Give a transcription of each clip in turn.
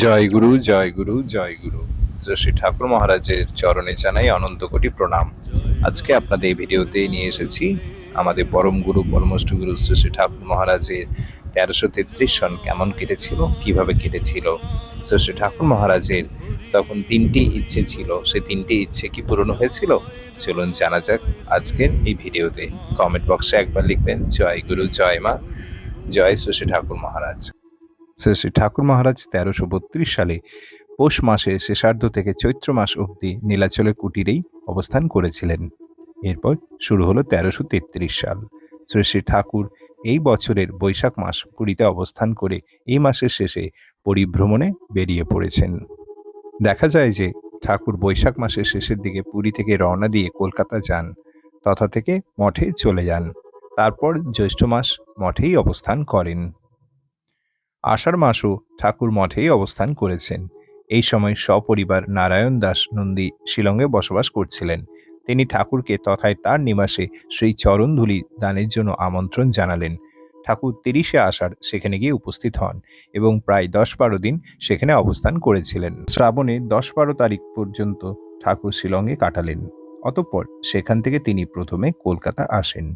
জয় গুরু জয় গুরু জয় গুরু। শ্রী ঠাকুর মহারাজের চরণে জানাই অনন্ত কোটি প্রণাম। আজকে আপনাদের এই ভিডিওতে নিয়ে এসেছি আমাদের পরম গুরু, পরমষ্ট গুরু শ্রী শ্রী ঠাকুর মহারাজের তেরোশো তেত্রিশ সন কেমন কেটেছিল, কীভাবে কেটেছিল? শ্রী শ্রী ঠাকুর মহারাজের তখন তিনটি ইচ্ছে ছিল। সে তিনটি ইচ্ছে কি পূরণ হয়েছিল? চলুন জানা যাক আজকের এই ভিডিওতে। কমেন্ট বক্সে একবার লিখবেন, জয় গুরু, জয় মা, জয় শ্রী ঠাকুর মহারাজ। শ্রী শ্রী ঠাকুর মহারাজ তেরোশো বত্রিশ সালে পৌষ মাসে শেষার্ধ থেকে চৈত্র মাস অবধি নীলাচলের কুটিরেই অবস্থান করেছিলেন। এরপর শুরু হলো তেরোশো তেত্রিশ সাল। শ্রী শ্রী ঠাকুর এই বছরের বৈশাখ মাস পুরীতে অবস্থান করে এই মাসের শেষে পরিভ্রমণে বেরিয়ে পড়েছেন। দেখা যায় যে ঠাকুর বৈশাখ মাসের শেষের দিকে পুরী থেকে রওনা দিয়ে কলকাতা যান, তথা থেকে মঠে চলে যান। তারপর জ্যৈষ্ঠ মাস মঠেই অবস্থান করেন। আষাঢ় মাসও ঠাকুর মঠেই অবস্থান করেছেন। এই সময় সপরিবার নারায়ণ দাস নন্দী শিলংয়ে বসবাস করছিলেন। তিনি ঠাকুরকে তথায় তার নিবাসে সেই চরণধুলি দানের জন্য আমন্ত্রণ জানালেন। ঠাকুর তিরিশে আষাঢ় সেখানে গিয়ে উপস্থিত হন এবং প্রায় দশ বারো দিন সেখানে অবস্থান করেছিলেন। শ্রাবণে দশ বারো তারিখ পর্যন্ত ঠাকুর শিলংয়ে কাটালেন। অতঃপর সেখান থেকে তিনি প্রথমে কলকাতা আসেন।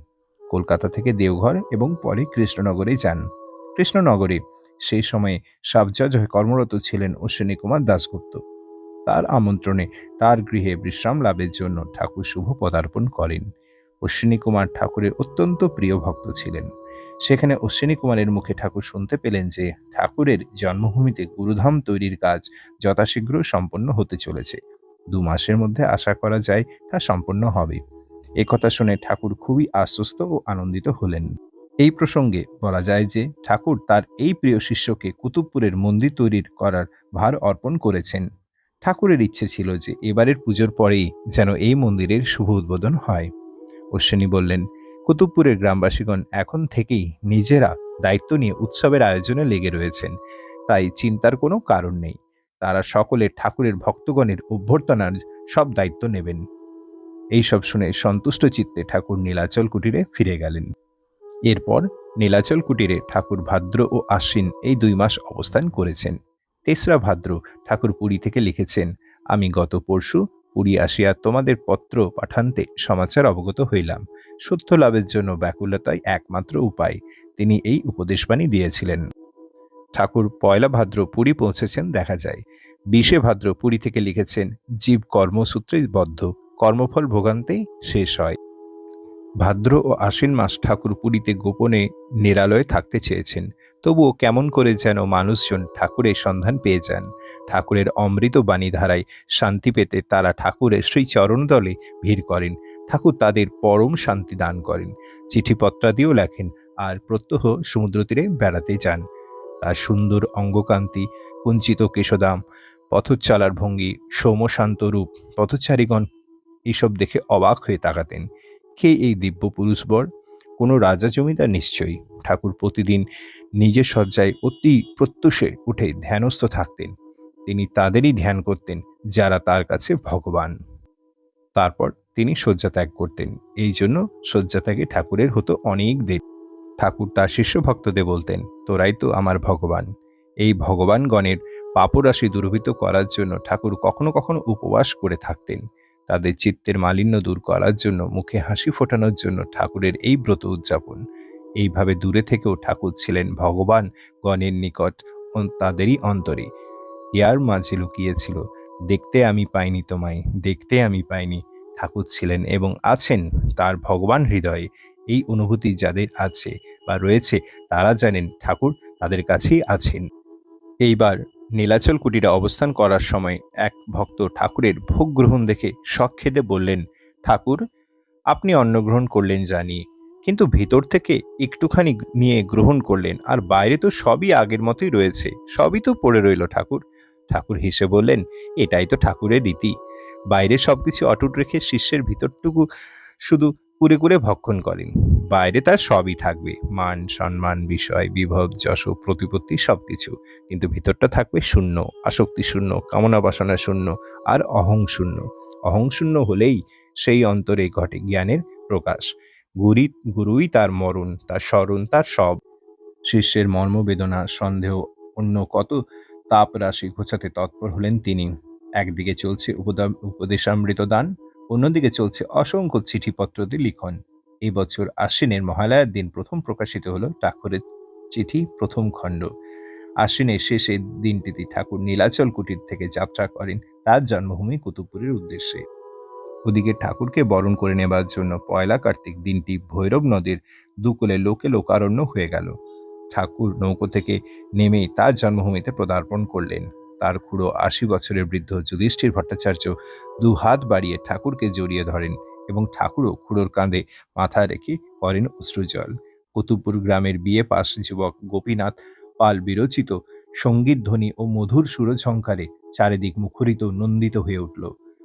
কলকাতা থেকে দেওঘর এবং পরে কৃষ্ণনগরে যান। কৃষ্ণনগরে সেই সময়ে সাবজজ হয়ে কর্মরত ছিলেন অশ্বিনী কুমার দাশগুপ্ত। তার আমন্ত্রণে তার গৃহে বিশ্রাম লাভের জন্য ঠাকুর শুভ পদার্পণ করেন। অশ্বিনী কুমার ঠাকুরের অত্যন্ত প্রিয় ভক্ত ছিলেন। সেখানে অশ্বিনী কুমারের মুখে ঠাকুর শুনতে পেলেন যে, ঠাকুরের জন্মভূমিতে গুরুধাম তৈরির কাজ যথাশীঘ্র সম্পন্ন হতে চলেছে। দু মাসের মধ্যে আশা করা যায় তা সম্পন্ন হবে। একথা শুনে ঠাকুর খুবই আশ্বস্ত ও আনন্দিত হলেন। এই প্রসঙ্গে বলা যায় যে ঠাকুর তার এই প্রিয় শিষ্যকে কুতুবপুরের মন্দির তৈরির করার ভার অর্পণ করেছেন। ঠাকুরের ইচ্ছে ছিল যে এবারের পুজোর পরেই যেন এই মন্দিরের শুভ উদ্বোধন হয়। অশ্বিনী বললেন, কুতুবপুরের গ্রামবাসীগণ এখন থেকেই নিজেরা দায়িত্ব নিয়ে উৎসবের আয়োজনে লেগে রয়েছেন। তাই চিন্তার কোনো কারণ নেই। তারা সকলে ঠাকুরের ভক্তগণের অভ্যর্থনার সব দায়িত্ব নেবেন। এইসব শুনে সন্তুষ্ট চিত্তে ঠাকুর নীলাচল কুটিরে ফিরে গেলেন। এরপর নীলাচল কুটিরে ঠাকুর ভাদ্র ও আশ্বিন এই দুই মাস অবস্থান করেছেন। তেসরা ভাদ্র ঠাকুর পুরী থেকে লিখেছেন, আমি গত পরশু পুরী আসিয়া তোমাদের পত্র পাঠান্তে সমাচার অবগত হইলাম। সত্য লাভের জন্য ব্যাকুলতাই একমাত্র উপায়। তিনি এই উপদেশবাণী দিয়েছিলেন। ঠাকুর পয়লা ভাদ্র পুরী পৌঁছেছেন দেখা যায়। বিশে ভাদ্র পুরী থেকে লিখেছেন, জীব কর্মসূত্রে বদ্ধ, কর্মফল ভোগান্তেই শেষ হয়। ভাদ্র ও আশ্বিন মাস ঠাকুর পুরীতে গোপনে নিরালয়ে থাকতে চেয়েছেন। তবুও কেমন করে যেন মানুষজন ঠাকুরের সন্ধান পেয়ে যান। ঠাকুরের অমৃত বাণী ধারায় শান্তি পেতে তারা ঠাকুরের সেই চরণদলে ভিড় করেন। ঠাকুর তাদের পরম শান্তি দান করেন। চিঠিপত্রাদিও লেখেন আর প্রত্যহ সমুদ্র তীরে বেড়াতে যান। তার সুন্দর অঙ্গকান্তি, কুঞ্চিত কেশদাম পথচালার ভঙ্গি, সৌমশান্ত রূপ পথচারীগণ এসব দেখে অবাক হয়ে তাকাতেন। কে এই দিব্য পুরুষবর কোনো রাজা জমিদার নিশ্চয়ই। ঠাকুর প্রতিদিন নিজের শয্যায় অতি প্রত্যুষে উঠে ধ্যানস্থ থাকতেন। তিনি তাদেরই ধ্যান করতেন, যারা তার কাছে ভগবান। তারপর তিনি শয্যা ত্যাগ করতেন। এই জন্য শয্যা ত্যাগে ঠাকুরের হতো অনেক দেরি। ঠাকুর তার শিষ্য ভক্তদের বলতেন, তোরাই তো আমার ভগবান। এই ভগবানগণের পাপরাশি দূরভূত করার জন্য ঠাকুর কখনো কখনো উপবাস করে থাকতেন। তাদের চিত্তের মালিন্য দূর করার জন্য, মুখে হাসি ফোটানোর জন্য ঠাকুরের এই ব্রত উদযাপন। এইভাবে দূরে থেকেও ঠাকুর ছিলেন ভগবান গণের নিকট তাদেরই অন্তরে। ইয়ার মাঝে লুকিয়েছিল, দেখতে আমি পাইনি তোমায়, দেখতে আমি পাইনি। ঠাকুর ছিলেন এবং আছেন তার ভগবান হৃদয়ে। এই অনুভূতি যাদের আছে বা রয়েছে, তারা জানেন ঠাকুর তাদের কাছেই আছেন। এইবার নীলাচল কুটিরে অবস্থান করার সময় এক ভক্ত ঠাকুরের ভোগ গ্রহণ দেখে খেদে বললেন, ঠাকুর, আপনি অন্ন গ্রহণ করলেন জানি, কিন্তু ভিতর থেকে একটুখানি নিয়ে গ্রহণ করলেন, আর বাইরে তো সবই আগের মতোই রয়েছে, সবই তো পড়ে রইল ঠাকুর। ঠাকুর হেসে বললেন, এটাই তো ঠাকুরের রীতি, বাইরে সবকিছু অটুট রেখে শিষ্যের ভিতরটুকু শুধু কুরে কুরে ভক্ষণ করেন। বাইরে তার সবই থাকবে। মান, সম্মান, বিষয়, বিভব, যশ, প্রতিপত্তি সবকিছু। কিন্তু ভিতরটা থাকবে শূন্য, আসক্তি শূন্য, কামনা বাসনা শূন্য আর অহং শূন্য। অহং শূন্য হলেই সেই অন্তরে ঘটে জ্ঞানের প্রকাশ। গুরি, গুরুই তার মরণ, তার স্মরণ, তার সব। শিষ্যের মর্মবেদনা সন্দেহ, অন্য কত তাপ রাশি ঘোচাতে তৎপর হলেন তিনি। একদিকে চলছে উপদা- উপদেশামৃত দান অন্যদিকে চলছে অসংখ্য চিঠিপত্র দিয়ে লিখন। এই বছর আশ্বিনের মহালয়ার দিন প্রথম প্রকাশিত হলো ঠাকুরের চিঠি, প্রথম খণ্ড। আশ্বিনের শেষে দিনটিতে ঠাকুর নীলাচল কুটির থেকে যাত্রা করেন তার জন্মভূমি কুতুবপুরের উদ্দেশ্যে। ওদিকে ঠাকুরকে বরণ করে নেবার জন্য পয়লা কার্তিক দিনটি ভৈরব নদীর দুকুলে লোকে লোকারণ্য হয়ে গেল। ঠাকুর নৌকো থেকে নেমেই তার জন্মভূমিতে পদার্পণ করলেন। তার খুঁড়ো আশি বছরের বৃদ্ধ যুধিষ্ঠির ভট্টাচার্য দু হাত বাড়িয়ে ঠাকুরকে জড়িয়ে ধরেন এবং ঠাকুরও খুঁড়োর কাঁধে মাথা রেখে করেন অশ্রুজল। কুতুবপুর গ্রামের বিয়ে পাশ যুবক গোপীনাথ পাল বিরচিত সংগীত ধ্বনি ও মধুর সুরঝঙ্কারে চারিদিক মুখরিত নন্দিত হয়ে উঠল।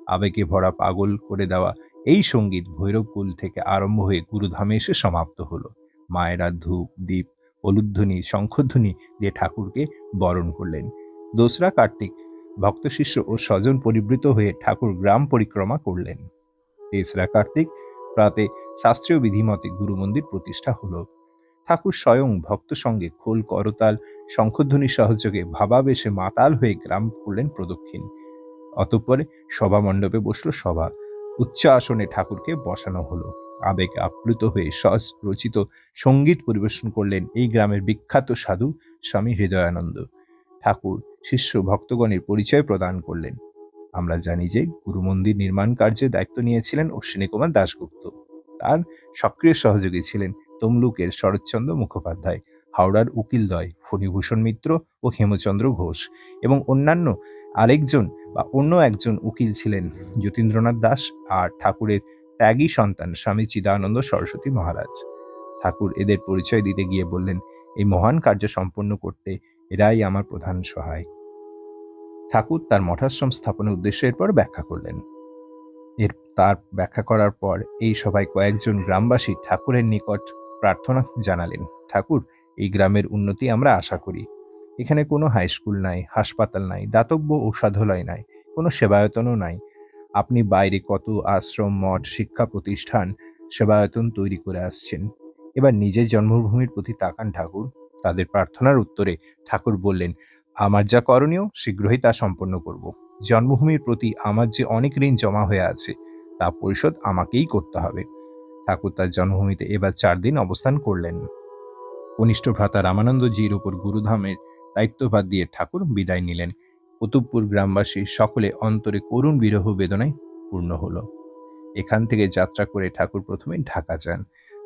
আবেগে ভরা পাগল করে দেওয়া এই সংগীত ভৈরবকুল থেকে আরম্ভ হয়ে গুরুধামে এসে সমাপ্ত হলো। মায়েরা ধূপ দ্বীপ হলুধ্বনি শঙ্খধ্বনি দিয়ে ঠাকুরকে বরণ করলেন। দোসরা কার্তিক ভক্ত শিষ্য ও স্বজন পরিবৃত হয়ে ঠাকুর গ্রাম পরিক্রমা করলেন। তেসরা কার্তিক প্রাতে শাস্ত্রীয় বিধিমতে গুরু মন্দির প্রতিষ্ঠা হলো। ঠাকুর স্বয়ং ভক্ত সঙ্গে খোল, করতাল, শঙ্খধ্বনি সহযোগে ভাবাবেশে মাতাল হয়ে গ্রাম করলেন প্রদক্ষিণ। অতঃপরে সভা মণ্ডপে বসল সভা। উচ্চ আসনে ঠাকুরকে বসানো হলো। আবেগে আপ্লুত হয়ে সজ রচিত সংগীত পরিবেশন করলেন এই গ্রামের বিখ্যাত সাধু স্বামী হৃদয়ানন্দ। ঠাকুর শিষ্য ভক্তগণের পরিচয় প্রদান করলেন। আমরা জানি যে গুরু মন্দির নির্মাণ কার্যে দায়িত্ব নিয়েছিলেন অশ্বিনী কুমার দাশগুপ্ত। তার সক্রিয় সহযোগী ছিলেন তমলুকের শরৎচন্দ্র মুখোপাধ্যায়, হাওড়ার উকিলদ্বয় ফণীভূষণ মিত্র ও হেমচন্দ্র ঘোষ এবং অন্যান্য আরেকজন বা অন্য একজন উকিল ছিলেন যতীন্দ্রনাথ দাস আর ঠাকুরের ত্যাগী সন্তান স্বামী চিদানন্দ সরস্বতী মহারাজ। ঠাকুর এদের পরিচয় দিতে গিয়ে বললেন, এই মহান কার্য সম্পন্ন করতে এরাই আমার প্রধান সহায় ঠাকুর তার মঠাশ্রম স্থাপনের উদ্দেশ্যে এরপর ব্যাখ্যা করলেন। এর তার ব্যাখ্যা করার পর এই সভায় কয়েকজন গ্রামবাসী ঠাকুরের নিকট প্রার্থনা জানালেন, ঠাকুর, এই গ্রামের উন্নতি আমরা আশা করি। এখানে কোনো হাই স্কুল নাই, হাসপাতাল নাই, দাতব্য ঔষধালয় নাই, কোনো সেবায়তনও নাই। আপনি বাইরে কত আশ্রম, মঠ, শিক্ষা প্রতিষ্ঠান, সেবায়তন তৈরি করে আসছেন। এবার নিজের জন্মভূমির প্রতি তাকান ঠাকুর। তাদের প্রার্থনার উত্তরে ঠাকুর বললেন, আমার যা করণীয়, শীঘ্রই তা সম্পন্ন করব। জন্মভূমির প্রতি আমার যে অনেক ঋণ জমা হয়ে আছে, তা পরিশোধ আমাকেই করতে হবে। ঠাকুর তার জন্মভূমিতে এবার চার দিন অবস্থান করলেন। কনিষ্ঠ ভ্রাতা রামানন্দজির উপর গুরুধামের দায়িত্বভার দিয়ে ঠাকুর বিদায় নিলেন। কুতুবপুর গ্রামবাসী সকলে অন্তরে করুণ বিরহ বেদনায় পূর্ণ হলো। এখান থেকে যাত্রা করে ঠাকুর প্রথমে ঢাকা যান।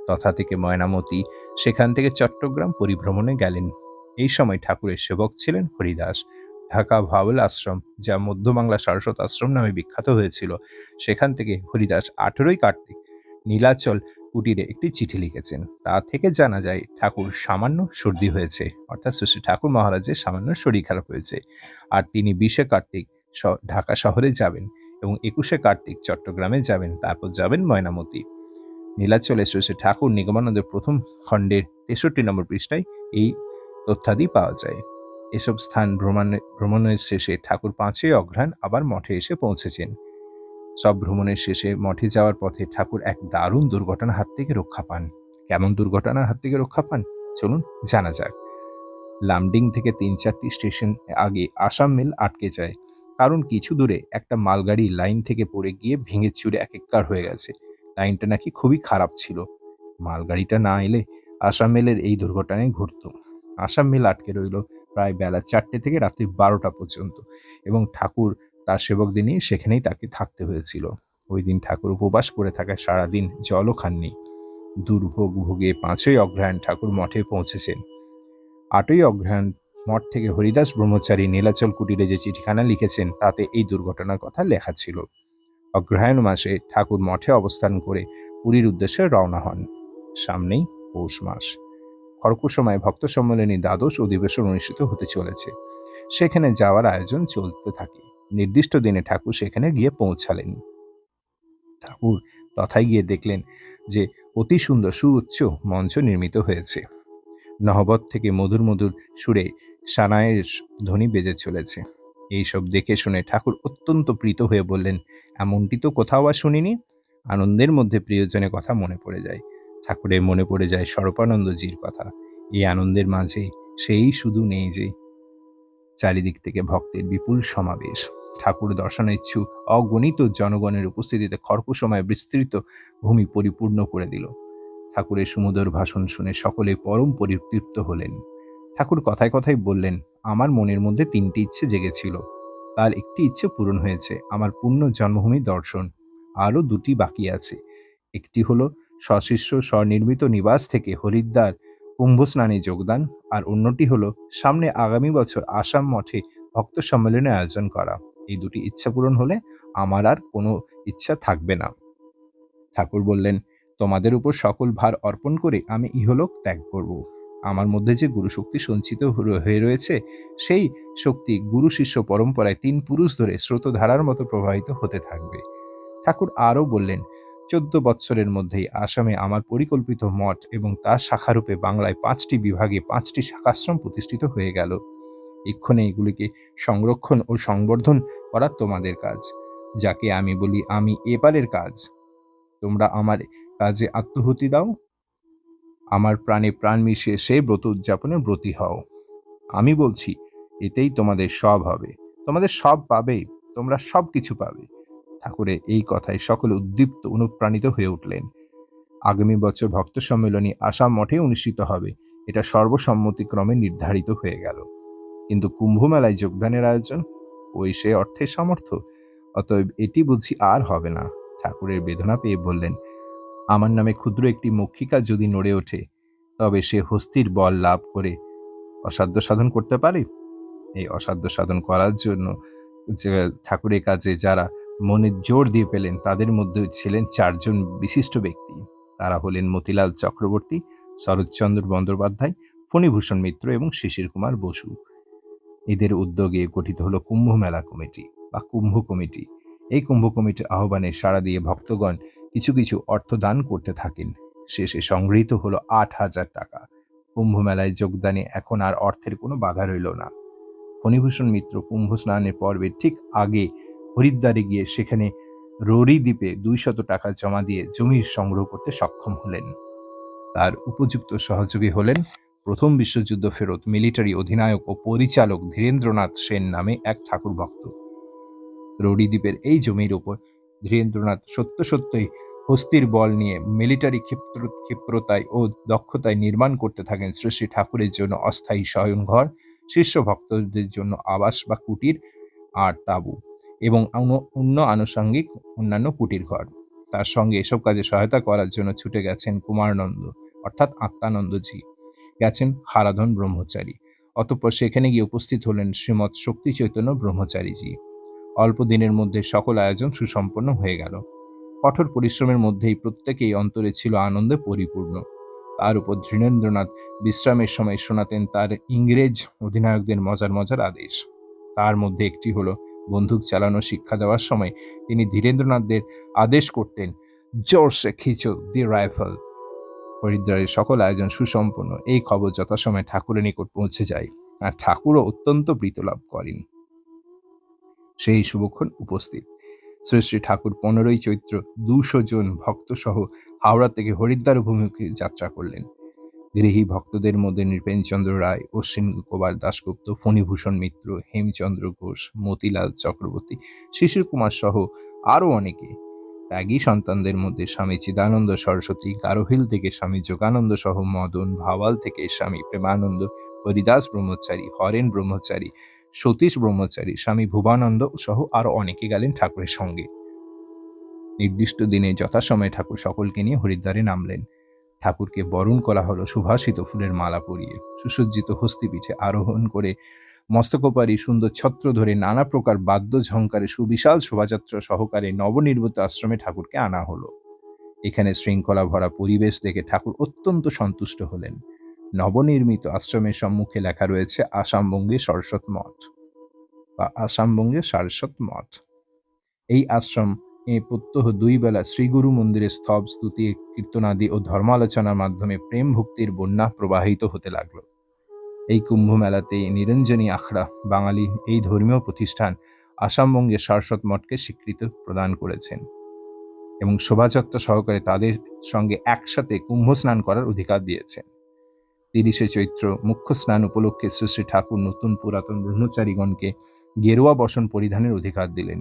তথা থেকে ময়নামতি সেখান থেকে চট্টগ্রাম পরিভ্রমণে গেলেন। এই সময় ঠাকুরের সেবক ছিলেন হরিদাস। ঢাকা ভাওয়াল আশ্রম, যা মধ্যবাংলা সারস্বত আশ্রম নামে বিখ্যাত হয়েছিল, সেখান থেকে হরিদাস আঠেরোই কার্তিক নীলাচল কুটিরে একটি চিঠি লিখেছেন। তা থেকে জানা যায়, ঠাকুর সামান্য সর্দি হয়েছে, অর্থাৎ শ্রী ঠাকুর মহারাজের সামান্য শরীর খারাপ হয়েছে। আর তিনি বিশে কার্তিক ঢাকা শহরে যাবেন এবং একুশে কার্তিক চট্টগ্রামে যাবেন, তারপর যাবেন ময়নামতি। নীলাচলে শ্রী ঠাকুর নিগমানন্দের প্রথম খণ্ডের তেষট্টি নম্বর পৃষ্ঠায় এই তথ্যাদি পাওয়া যায়। এসব স্থান ভ্রমণে ভ্রমণের শেষে ঠাকুর পাঁচই অঘ্রাণ আবার মঠে এসে পৌঁছেছেন। সব ভ্রমণের শেষে মঠে যাওয়ার পথে ঠাকুর এক দারুণ দুর্ঘটনার হাত থেকে রক্ষা পান। কেমন দুর্ঘটনার হাত থেকে রক্ষা পান? চলুন জানা যাক। লামডিং থেকে তিন চারটি স্টেশন আগে আসাম মেল আটকে যায়। কারণ কিছু দূরে একটা মালগাড়ি লাইন থেকে পড়ে গিয়ে ভেঙে চুরে এক হয়ে গেছে। লাইনটা নাকি খুবই খারাপ ছিল। মালগাড়িটা না এলে আসাম মেলের এই দুর্ঘটনায় ঘটত আসাম মেল আটকে রইল প্রায় বেলা চারটে থেকে রাত্রি বারোটা পর্যন্ত এবং ঠাকুর তার সেবকদের নিয়ে সেখানেই তাকে থাকতে হয়েছিল। ওই দিন ঠাকুর উপবাস করে থাকায় সারাদিন জলও খাননি। দুর্ভোগ ভোগে পাঁচই অগ্রহায়ণ ঠাকুর মঠে পৌঁছেছেন। আটই অগ্রহায়ণ মঠ থেকে হরিদাস ব্রহ্মচারী নীলাচল কুটিরে যে চিঠিখানা লিখেছেন তাতে এই দুর্ঘটনার কথা লেখা ছিল। অগ্রহায়ণ মাসে ঠাকুর মঠে অবস্থান করে পুরীর উদ্দেশ্যে রওনা হন। সামনেই পৌষ মাস। খড়কুর সময় ভক্ত সম্মেলনী দ্বাদশ অধিবেশন অনুষ্ঠিত হতে চলেছে। সেখানে যাওয়ার আয়োজন চলতে থাকে। নির্দিষ্ট দিনে ঠাকুর সেখানে গিয়ে পৌঁছালেন। ঠাকুর তথায় গিয়ে দেখলেন যে অতি সুন্দর সুউচ্চ মঞ্চ নির্মিত হয়েছে। নহবত থেকে মধুর মধুর সুরে সানায়ের ধ্বনি বেজে চলেছে। এইসব দেখে শুনে ঠাকুর অত্যন্ত প্রীত হয়ে বললেন, এমনটি তো কোথাও আর শুনিনি? আনন্দের মধ্যে প্রিয়জনের কথা মনে পড়ে যায়। ঠাকুরের মনে পড়ে যায় স্বরূপানন্দজির কথা। এই আনন্দের মাঝে সেই শুধু নেই যে চারিদিক থেকে ভক্তের বিপুল সমাবেশ। ঠাকুর দর্শনেচ্ছু অগণিত জনগণের উপস্থিতিতে খড়কুসময় বিস্তৃত ভূমি পরিপূর্ণ করে দিল। ঠাকুরের সুমধুর ভাষণ শুনে সকলে পরম পরিতৃপ্ত হলেন। ঠাকুর কথায় কথায় বললেন আমার মনের মধ্যে তিনটি ইচ্ছে জেগেছিল। তার একটি ইচ্ছে পূরণ হয়েছে, আমার পূর্ণ জন্মভূমি দর্শন। আরও দুটি বাকি আছে। একটি হলো সশিষ্য স্বনির্মিত নিবাস থেকে হরিদ্বার কুম্ভ স্নানে যোগদান আর অন্যটি হলো সামনে আগামী বছর আসাম মঠে ভক্ত সম্মেলনের আয়োজন করা। এই দুটি ইচ্ছা পূরণ হলে আমার আর কোনো ইচ্ছা থাকবে না। ঠাকুর বললেন, তোমাদের উপর সকল ভার অর্পণ করে আমি ইহলোক ত্যাগ করব। আমার মধ্যে যে গুরু শক্তি সঞ্চিত হয়ে রয়েছে, সেই শক্তি গুরু শিষ্য পরম্পরায় তিন পুরুষ ধরে স্রোতধারার মতো প্রবাহিত হতে থাকবে। ঠাকুর আরও বললেন, চোদ্দ বৎসরের মধ্যেই আসামে আমার পরিকল্পিত মঠ এবং তার শাখারূপে বাংলায় পাঁচটি বিভাগে পাঁচটি শাখাশ্রম প্রতিষ্ঠিত হয়ে গেল। এক্ষণে এগুলিকে সংরক্ষণ ও সংবর্ধন করা তোমাদের কাজ, যাকে আমি বলি আমি এপারের কাজ। তোমরা আমার কাজে আত্মহুতি দাও আমার প্রাণে প্রাণ মিশিয়ে সেই ব্রত উদযাপনের ব্রতী হও। আমি বলছি, এতেই তোমাদের সব হবে। তোমাদের সব পাবে, তোমরা সব কিছু পাবে। ঠাকুরের এই কথায় সকলে উদ্দীপ্ত অনুপ্রাণিত হয়ে উঠলেন। আগামী বছর ভক্ত সম্মেলনী আসাম মঠে অনুষ্ঠিত হবে। এটা সর্বসম্মতিক্রমে নির্ধারিত হয়ে গেল। কিন্তু কুম্ভ মেলায় যোগদানের আয়োজন, ওই সে অর্থে সামর্থ্য? অতএব এটি বুঝি আর হবে না। ঠাকুরের বেদনা পেয়ে বললেন আমার নামে ক্ষুদ্র একটি মক্ষিকা যদি নড়ে ওঠে, তবে সে হস্তির বল লাভ করে। অসাধ্য সাধন করতে পারে? এই অসাধ্য সাধন করার জন্য ঠাকুরের কাজে যারা মনে জোর দিয়ে পেলেন, তাদের মধ্যে ছিলেন চারজন বিশিষ্ট ব্যক্তি। তারা হলেন মতিলাল চক্রবর্তী, শরৎচন্দ্র বন্দ্যোপাধ্যায়, ফণীভূষণ মিত্র এবং শিশির কুমার বসু। এদের উদ্যোগে গঠিত হলো কুম্ভ মেলা কমিটি বা কুম্ভ কমিটি। এই কুম্ভ কমিটির আহ্বানে সাড়া দিয়ে ভক্তগণ কিছু কিছু অর্থ দান করতে থাকেন। শেষে সংগৃহীত হলো আট হাজার টাকা। কুম্ভ মেলায় যোগদানে এখন আর অর্থের কোনো বাধা রইল না। ফণীভূষণ মিত্র কুম্ভ স্নানের পর্বের ঠিক আগে হরিদ্বারে গিয়ে সেখানে রোরি দ্বীপে দুইশত টাকা জমা দিয়ে জমি সংগ্রহ করতে সক্ষম হলেন। তার উপযুক্ত সহযোগী হলেন প্রথম বিশ্বযুদ্ধ ফেরত মিলিটারি অধিনায়ক ও পরিচালক ধীরেন্দ্রনাথ সেন নামে এক ঠাকুর ভক্ত রৌডি দ্বীপের এই জমির উপর ধীরেন্দ্রনাথ সত্য সত্যই হস্তির বল নিয়ে মিলিটারি ক্ষিপ্র, ক্ষিপ্রতায় ও দক্ষতায় নির্মাণ করতে থাকেন শ্রী শ্রী ঠাকুরের জন্য অস্থায়ী শয়নঘর শিষ্য ভক্তদের জন্য আবাস বা কুটির আর তাঁবু এবং অন্য আনুষঙ্গিক অন্যান্য কুটির ঘর। তার সঙ্গে এসব কাজে সহায়তা করার জন্য ছুটে গেছেন কুমারানন্দ, অর্থাৎ আত্মানন্দজি। গেছেন হারাধন ব্রহ্মচারী। অতঃপর সেখানে গিয়ে উপস্থিত হলেন শ্রীমৎ শক্তি চৈতন্য ব্রহ্মচারীজি। অল্প দিনের মধ্যে সকল আয়োজন সুসম্পন্ন হয়ে গেল। কঠোর পরিশ্রমের মধ্যেই প্রত্যেকেই অন্তরে ছিল আনন্দে পরিপূর্ণ। তার উপর ধীরেন্দ্রনাথ বিশ্রামের সময় শোনাতেন তার ইংরেজ অধিনায়কদের মজার মজার আদেশ। তার মধ্যে একটি হলো, বন্দুক চালানো শিক্ষা দেওয়ার সময় তিনি ধীরেন্দ্রনাথদের আদেশ করতেন জোরসে খিচো দি রাইফেল। হরিদ্বারের সকল আয়োজন সুসম্পন্ন। এই খবর যথাসময়ে ঠাকুরের নিকট পৌঁছে যায় আর ঠাকুরও অত্যন্ত প্রীতলাভ করেন। সেই শুভক্ষণ উপস্থিত। শ্রী শ্রী ঠাকুর পনেরোই চৈত্র দুশো জন ভক্ত সহ হাওড়া থেকে হরিদ্বার অভিমুখে যাত্রা করলেন। গৃহী ভক্তদের মধ্যে নৃপেনচন্দ্র রায়, অশ্বিন কুমার দাশগুপ্ত, ফণীভূষণ মিত্র, হেমচন্দ্র ঘোষ, মতিলাল চক্রবর্তী, শিশির কুমার সহ আরও অনেকে। ত্যাগী সন্তানদের মধ্যে স্বামী চিদানন্দ সরস্বতী, গারোহিল থেকে স্বামী যোগানন্দ সহ মদন ভাওয়াল থেকে স্বামী প্রেমানন্দ, হরিদাস ব্রহ্মচারী, হরেন ব্রহ্মচারী সতীশ ব্রহ্মচারী, স্বামী ভুবানন্দ সহ আরও অনেকে গেলেন ঠাকুরের সঙ্গে। নির্দিষ্ট দিনে যথাসময়ে ঠাকুর সকলকে নিয়ে হরিদ্বারে নামলেন। ঠাকুরকে বরণ করা হলো সুভাষিত ফুলের মালা পরিয়ে। সুসজ্জিত হস্তিপিঠে আরোহণ করে মস্তকোপারি, সুন্দর ছত্র ধরে নানা প্রকার বাদ্য ঝঙ্কারে সুবিশাল শোভাযাত্রা সহকারে নবনির্মিত আশ্রমে ঠাকুরকে আনা হলো। এখানে শৃঙ্খলা ভরা পরিবেশ দেখে ঠাকুর অত্যন্ত সন্তুষ্ট হলেন। নবনির্মিত আশ্রমের সম্মুখে লেখা রয়েছে আসামবঙ্গে সরস্বত মঠ বা আসামবঙ্গে সারস্বত মঠ। এই আশ্রম এ প্রত্যহ দুই বেলা শ্রীগুরু মন্দিরে স্তব, স্তুতি, কীর্তনাদি ও ধর্মালোচনার মাধ্যমে প্রেম ভক্তির বন্যা প্রবাহিত হতে লাগল। এই কুম্ভ মেলাতে নিরঞ্জনী আখড়া, বাঙালি এই ধর্মীয় প্রতিষ্ঠান আসামবঙ্গে সারস্বত মঠকে স্বীকৃতি প্রদান করেছেন এবং শোভাযাত্রা সহকারে তাদের সঙ্গে একসাথে কুম্ভ স্নান করার অধিকার দিয়েছেন। তিরিশে চৈত্র মুখ্য স্নান উপলক্ষে শ্রী ঠাকুর নতুন পুরাতন ব্রহ্মচারীগণকে গেরুয়া বসন পরিধানের অধিকার দিলেন।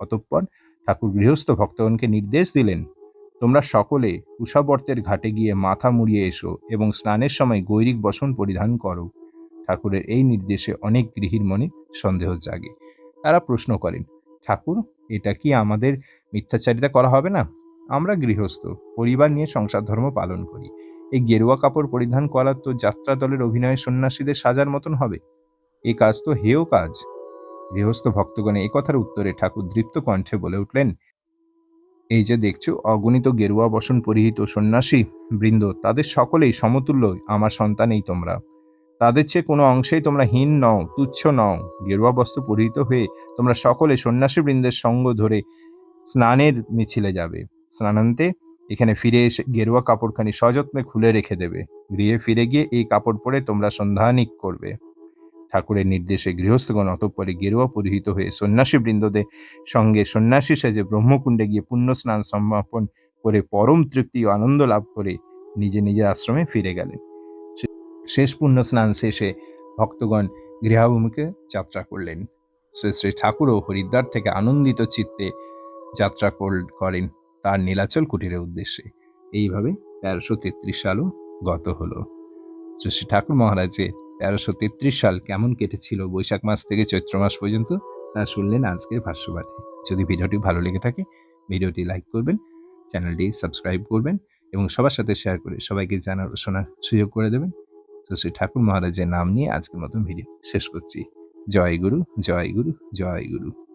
অতঃপর ঠাকুর গৃহস্থ ভক্তগণকে নির্দেশ দিলেন, তোমরা সকলে উষাবর্তের ঘাটে গিয়ে মাথা মুড়িয়ে এসো এবং স্নানের সময় গৈরিক বসন পরিধান করো। ঠাকুরের এই নির্দেশে অনেক গৃহীর মনে সন্দেহ জাগে। তারা প্রশ্ন করেন, ঠাকুর, এটা কি আমাদের মিথ্যাচারিতা করা হবে না? আমরা গৃহস্থ, পরিবার নিয়ে সংসার ধর্ম পালন করি। এই গেরুয়া কাপড় পরিধান করা তো যাত্রা দলের অভিনয় সন্ন্যাসীদের সাজার মতন হবে। এ কাজ তো হেয় কাজ। গৃহস্থ ভক্তগণে এই কথার উত্তরে ঠাকুর দৃপ্ত কণ্ঠে বলে উঠলেন, এই যে দেখছ, অগণিত গেরুয়া বসন পরিহিত সন্ন্যাসী, বৃন্দ, তাদের সকলেই সমতুল্য, আমার সন্তানেই তোমরা। তাদের চেয়ে কোনো অংশেই তোমরা হীন নও, তুচ্ছ নও। গেরুয়া বস্ত্র পরিহিত হয়ে তোমরা সকলে সন্ন্যাসী বৃন্দের সঙ্গ ধরে স্নানের মিছিলে যাবে। স্নানান্তে এখানে ফিরে এসে গেরুয়া কাপড়খানি সযত্নে খুলে রেখে দেবে। গৃহে ফিরে গিয়ে এই কাপড় পরে তোমরা সন্ধানিক করবে। ঠাকুরের নির্দেশে গৃহস্থগণ অতঃপরে গেরুয়া পরিহিত হয়ে সন্ন্যাসী বৃন্দদের সঙ্গে সন্ন্যাসী সেজে ব্রহ্মকুণ্ডে গিয়ে পুণ্য স্নান সমাপন করে পরম তৃপ্তি ও আনন্দ লাভ করে নিজে নিজের আশ্রমে ফিরে গেলেন। শেষ পুণ্য স্নান শেষে ভক্তগণ গৃহাভূমিকে যাত্রা করলেন। শ্রী শ্রী ঠাকুরও হরিদ্বার থেকে আনন্দিত চিত্তে যাত্রা কর- করেন। তার নীলাচল কুটিরের উদ্দেশ্যে। এইভাবে তেরোশো তেত্রিশ সালও গত হলো। শ্রী ঠাকুর মহারাজের তেরোশো তেত্রিশ সাল কেমন কেটেছিল বৈশাখ মাস থেকে চৈত্র মাস পর্যন্ত তা শুনলেন আজকের ভাষ্যপাঠে। যদি ভিডিওটি ভালো লেগে থাকে, ভিডিওটি লাইক করবেন, চ্যানেলটি সাবস্ক্রাইব করবেন এবং সবার সাথে শেয়ার করে সবাইকে জানার শোনার সুযোগ করে দেবেন। তো শ্রী ঠাকুর মহারাজের নাম নিয়ে আজকের মতন ভিডিও শেষ করছি। জয় গুরু জয় গুরু জয় গুরু।